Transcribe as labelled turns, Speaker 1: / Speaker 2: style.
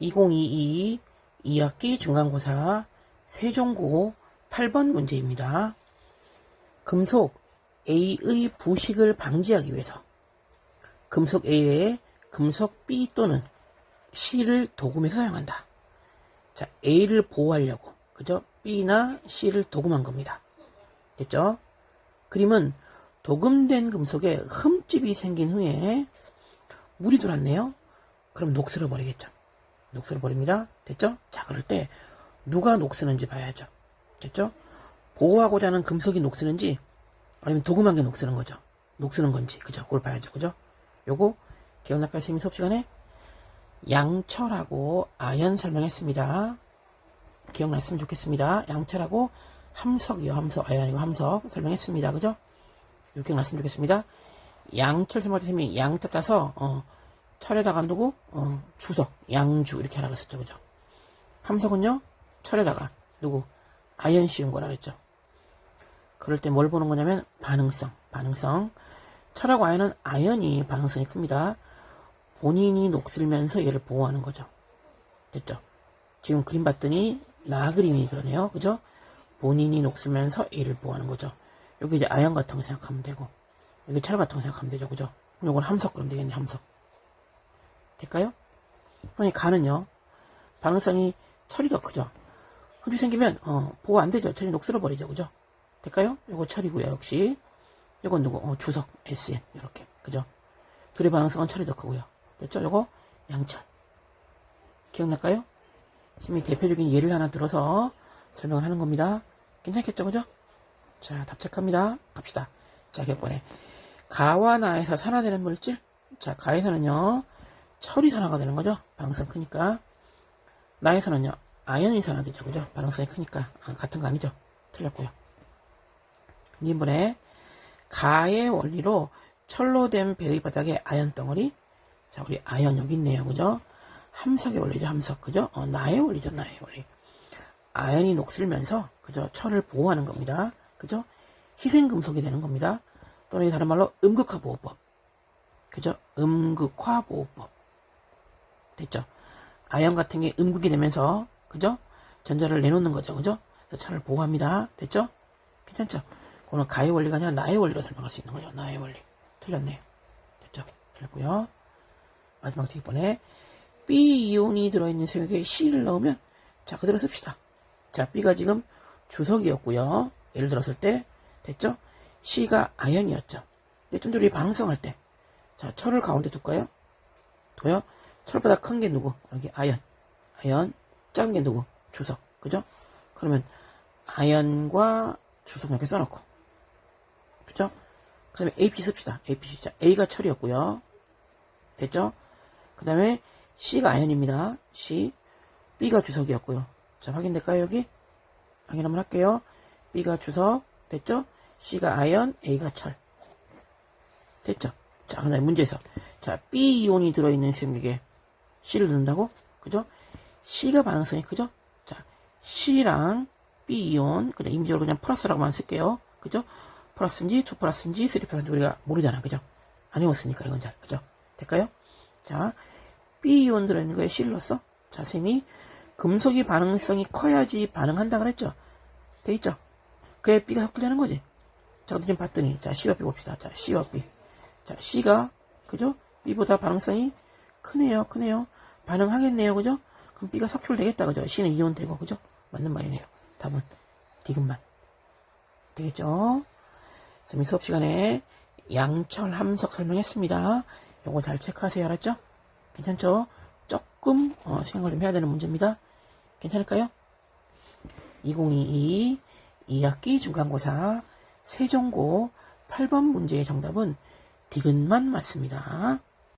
Speaker 1: 2022 2학기 중간고사 세종고 8번 문제입니다. 금속 A의 부식을 방지하기 위해서 금속 A에 금속 B 또는 C를 도금해 사용한다. 자, A를 보호하려고 그죠? B나 C를 도금한 겁니다. 됐죠? 그림은 도금된 금속에 흠집이 생긴 후에 물이 들어왔네요. 그럼 녹슬어 버리겠죠. 녹슬어 버립니다. 됐죠? 자, 그럴 때 누가 녹슬는지 봐야죠. 됐죠? 보호하고자 하는 금속이 녹슬는지 아니면 도금한 게 녹슬는 거죠. 녹슬는 건지 그죠? 그걸 봐야죠. 그죠? 요거 기억날까요? 선생님 수업 시간에 양철하고 아연 설명했습니다. 기억났으면 좋겠습니다. 양철하고 함석이요. 함석. 아연 아니고 함석 설명했습니다. 그죠? 요 기억났으면 좋겠습니다. 양철 설명할 때 선생님이 양자 따서 어, 철에다가 누구? 어, 주석, 양주 이렇게 하라 그랬었죠. 그죠? 함석은요. 철에다가 누구? 아연 씌운 거라 그랬죠. 그럴 때 뭘 보는 거냐면 반응성, 반응성. 철하고 아연은 아연이 반응성이 큽니다. 본인이 녹슬면서 얘를 보호하는 거죠. 됐죠? 지금 그림 봤더니 나 그림이 그러네요. 그죠? 본인이 녹슬면서 얘를 보호하는 거죠. 여기 이제 아연 같은 거 생각하면 되고 여기 철 같은 거 생각하면 되죠. 그죠? 요건 함석 그럼 되겠네. 함석. 될까요? 아니 가는요. 반응성이 철이 더 크죠. 흡입 생기면 어, 보호 안 되죠. 철이 녹슬어 버리죠. 그죠? 될까요? 요거 철이고요. 역시 요건 누구? 어, 주석 SN 이렇게 그죠? 둘의 반응성은 철이 더 크고요. 됐죠? 요거 양철. 기억날까요? 심히 대표적인 예를 하나 들어서 설명을 하는 겁니다. 괜찮겠죠? 그죠? 자, 답책합니다. 갑시다. 자, 격번에 가와 나에서 산화되는 물질. 자, 가에서는요, 철이 산화가 되는 거죠. 반응성 크니까. 나에서는요, 아연이 산화 되죠. 그죠? 반응성이 크니까. 아, 같은 거 아니죠? 틀렸고요. 이번에 가의 원리로 철로 된 배의 바닥에 아연 덩어리. 자, 우리 아연 여기 있네요. 그죠? 함석의 원리죠. 함석. 그죠? 어, 나의 원리죠. 나의 원리. 아연이 녹슬면서 그죠? 철을 보호하는 겁니다. 그죠? 희생금속이 되는 겁니다. 또는 다른 말로 음극화 보호법. 그죠? 음극화 보호법. 됐죠? 아연 같은 게 음극이 되면서 그죠? 전자를 내놓는 거죠. 그죠? 철을 보호합니다. 됐죠? 괜찮죠? 그거는 가의 원리가 아니라 나의 원리로 설명할 수 있는 거죠. 나의 원리. 틀렸네요. 됐죠? 틀렸고요. 마지막 뒷번에 B 이온이 들어있는 세액에 C를 넣으면 자 그대로 씁시다. 자 B가 지금 주석이었고요. 예를 들었을 때 됐죠? C가 아연이었죠. 좀 우리 반응성 할 때. 자 철을 가운데 둘까요? 둬요. 철보다 큰 게 누구? 여기 아연. 아연. 작은 게 누구? 주석. 그죠? 그러면 아연과 주석 이렇게 써놓고. 그죠? 그 다음에 AP 씁시다. AP. 자, A가 철이었고요. 됐죠? 그 다음에 C가 아연입니다. C. B가 주석이었고요. 자, 확인될까요, 여기? 확인 한번 할게요. B가 주석. 됐죠? C가 아연, A가 철. 됐죠? 자, 그 다음에 문제에서. 자, B 이온이 들어있는 수용액에 C를 넣는다고? 그죠? C가 반응성이 크죠? 자, C랑 B 이온, 그냥 임의적으로 그냥 플러스라고만 쓸게요. 그죠? 플러스인지, 2 플러스인지, 3 플러스인지 우리가 모르잖아. 그죠? 안 해봤으니까, 이건 잘. 그죠? 될까요? 자, B 이온 들어있는 거에 C를 넣었어? 자, 쌤이 금속이 반응성이 커야지 반응한다 그랬죠? 돼 있죠? 그래, B가 섞으려는 거지. 자, 좀 봤더니, 자, C와 B 봅시다. 자, C와 B. 자, C가, 그죠? B보다 반응성이 크네요, 크네요. 반응하겠네요, 그죠? 그럼 B가 섞여도 되겠다, 그죠? C는 이온 되고, 그죠? 맞는 말이네요. 답은 디귿만. 되겠죠? 쌤이 수업 시간에 양철 함석 설명했습니다. 요거 잘 체크하세요, 알았죠? 괜찮죠? 조금 어, 생각을 좀 해야 되는 문제입니다. 괜찮을까요? 2022 2학기 중간고사 세종고 8번 문제의 정답은 디귿만 맞습니다.